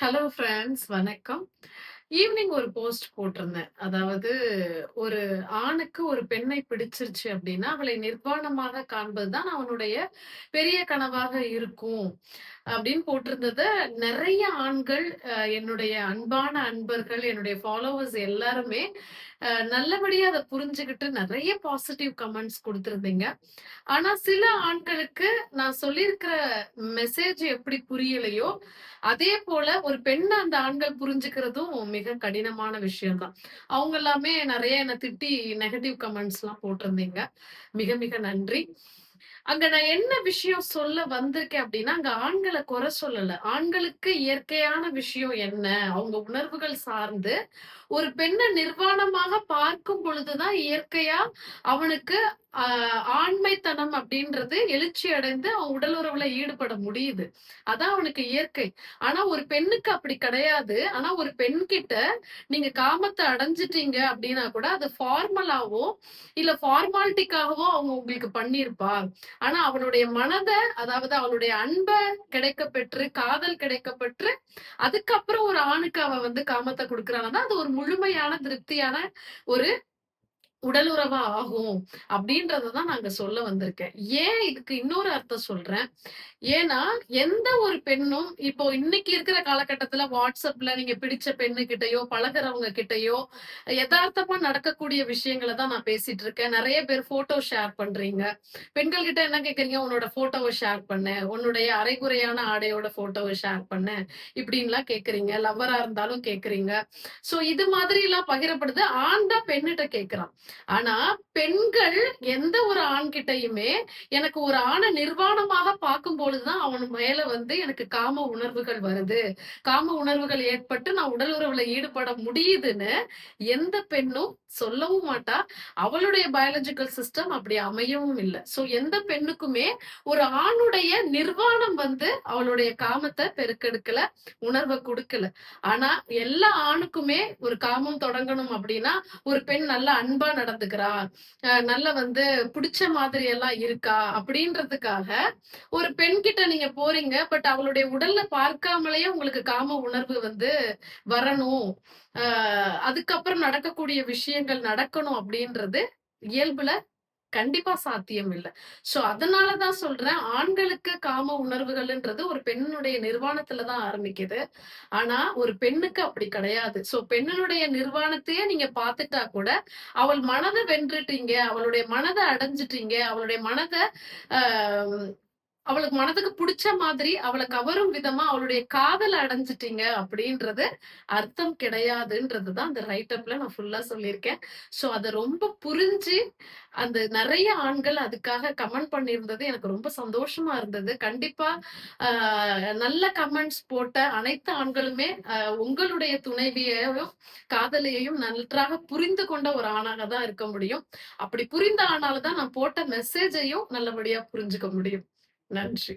Hello friends வணக்கம். Evening ஒரு post போட்டிருந்தேன். அதாவது ஒரு ஆணுக்கு ஒரு பெண்ணை பிடிச்சிருச்சு அப்படின்னா அவளை நிர்வாணமாக காண்பதுதான் அவனுடைய பெரிய கனவாக இருக்கும். அப்படின்னு போட்டிருந்தத நிறைய ஆண்கள் என்னுடைய அன்பான அன்பர்கள், என்னுடைய ஃபாலோவர்ஸ் எல்லாருமே நல்லபடியா அதை புரிஞ்சுகிட்டு நிறைய பாசிட்டிவ் கமெண்ட்ஸ் கொடுத்துருந்தீங்க ஆனா சில ஆண்களுக்கு நான் சொல்லியிருக்கிற மெசேஜ் எப்படி புரியலையோ, அதே போல ஒரு பெண்ண அந்த ஆண்கள் புரிஞ்சுக்கிறதும் மிக கடினமான விஷயம் தான். அவங்க எல்லாமே நிறைய என்ன திட்டி நெகட்டிவ் கமெண்ட்ஸ் எல்லாம் போட்டிருந்தீங்க. மிக மிக நன்றி. அங்க நான் என்ன விஷயம் சொல்ல வந்திருக்கேன் அப்படின்னா அங்க ஆண்களை குறை சொல்லல. ஆண்களுக்கு இயற்கையான விஷயம் என்ன? அவங்க உணர்வுகள் சார்ந்து ஒரு பெண்ணை நிர்வாணமாக பார்க்கும் பொழுதுதான் இயற்கையா அவனுக்கு ஆண்மைத்தனம் அப்படின்றது எழுச்சி அடைந்து அவன் உடல் உறவுல ஈடுபட முடியுது. அதான் அவனுக்கு இயற்கை. ஆனா ஒரு பெண்ணுக்கு அப்படி கிடையாது. ஆனா ஒரு பெண் கிட்ட நீங்க காமத்தை அடைஞ்சுட்டீங்க அப்படின்னா கூட அது ஃபார்மலாவோ, இல்ல ஃபார்மாலிட்டிக்காகவோ அவங்க உங்களுக்கு பண்ணியிருப்பா. ஆனா அவளுடைய மனதை அதாவது அவளுடைய அன்ப கிடைக்க பெற்று, காதல் கிடைக்க பெற்று, அதுக்கப்புறம் ஒரு ஆணுக்கு அவ வந்து காமத்தை குடுக்குறான்னா, அது ஒரு முழுமையான திருப்தியான ஒரு உடல் உறவா ஆகும். அப்டின்றத தான் சொல்ல வந்திருக்கேன். ஏன் இதுக்கு இன்னொரு அர்த்தம் சொல்றேன். ஏன்னா, எந்த ஒரு பெண்ணும் இப்போ இன்னைக்கு இருக்கிற காலகட்டத்துல வாட்ஸ்அப்ல நீங்க பிடிச்ச பெண்ணுகிட்டயோ, பழகுறவங்க கிட்டயோ, எதார்த்தமா நடக்கக்கூடிய விஷயங்களை தான் நான் பேசிட்டு இருக்கேன். நிறைய பேர் போட்டோ ஷேர் பண்றீங்க. பெண்கள் கிட்ட என்ன கேக்குறீங்க உன்னோட போட்டோவை ஷேர் பண்ணு. உன்னுடைய அரைகுறையான ஆடையோட போட்டோவை ஷேர் பண்ணு. இப்படின்லாம் கேக்குறீங்க லவ்வரா இருந்தாலும் கேக்குறீங்க சோ இது மாதிரி எல்லாம் பகிரப்படுது. ஆண் தான் பெண்ணிட்ட கேட்கிறான். ஆனா, பெண்கள் எந்த ஒரு ஆண்கிட்டயுமே எனக்கு ஒரு ஆணை நிர்வாணமாக பார்க்கும் பொழுதுதான் அவன் மேல வந்து எனக்கு காம உணர்வுகள் வருது. காம உணர்வுகள் ஏற்பட்டு நான் உடல் உறவுல ஈடுபட முடியுதுன்னு எந்த பெண்ணும் சொல்லவும் மாட்டா. அவளுடைய பயாலஜிக்கல் சிஸ்டம் அப்படி அமையவும் இல்ல. சோ எந்த பெண்ணுக்குமே ஒரு ஆணுடைய நிர்வாணம் வந்து அவளுடைய காமத்தை பெருக்கெடுக்கல, உணர்வை கொடுக்கல ஆனா எல்லா ஆணுக்குமே ஒரு காமம் தொடங்கணும் அப்படின்னா ஒரு பெண் நல்ல அன்பா நடந்துக்கிறா, நல்ல வந்து புடிச்ச மாதிரி எல்லாம் இருக்கா அப்படின்றதுக்காக ஒரு பெண் கிட்ட நீங்க போறீங்க. பட் அவளுடைய உடல்ல பார்க்காமலேயே உங்களுக்கு காம உணர்வு வந்து வரணும். ஆஹ் அதுக்கப்புறம் நடக்கக்கூடிய விஷயங்கள் நடக்கணும் அப்படின்றது இயல்புல கண்டிப்பா சாத்தியம் இல்லை சோ அதனாலதான் சொல்றேன். ஆண்களுக்கு காம உணர்வுகள்ன்றது ஒரு பெண்ணுடைய நிர்வாணத்துல தான் ஆரம்பிக்குது. ஆனா ஒரு பெண்ணுக்கு அப்படி கிடையாது. சோ பெண்ணுடைய நிர்வாணத்தையே நீங்க பாத்துட்டா கூட, அவள் மனதை வென்றுட்டீங்க. அவளுடைய மனதை அடைஞ்சுட்டீங்க. அவளுடைய மனதை அவளுக்கு மனதுக்கு புடிச்ச மாதிரி, அவளை கவரும் விதமா அவளுடைய காதல் அடைஞ்சுட்டீங்க அப்படின்றது அர்த்தம் கிடையாதுன்றது தான் அந்த ரைட்டப்ல நான் ஃபுல்லா சொல்லியிருக்கேன். சோ அதை ரொம்ப புரிஞ்சு, அந்த நிறைய ஆண்கள் அதுக்காக கமெண்ட் பண்ணியிருந்தது எனக்கு ரொம்ப சந்தோஷமா இருந்தது. கண்டிப்பா நல்ல கமெண்ட்ஸ் போட்ட அனைத்து ஆண்களுமே உங்களுடைய துணைவியையும், காதலையையும் நன்றாக புரிந்து கொண்ட ஒரு ஆணாக தான் இருக்க முடியும். அப்படி புரிந்த ஆணால தான் நான் போட்ட மெசேஜையும் நல்லபடியா புரிஞ்சுக்க முடியும். நன்றி.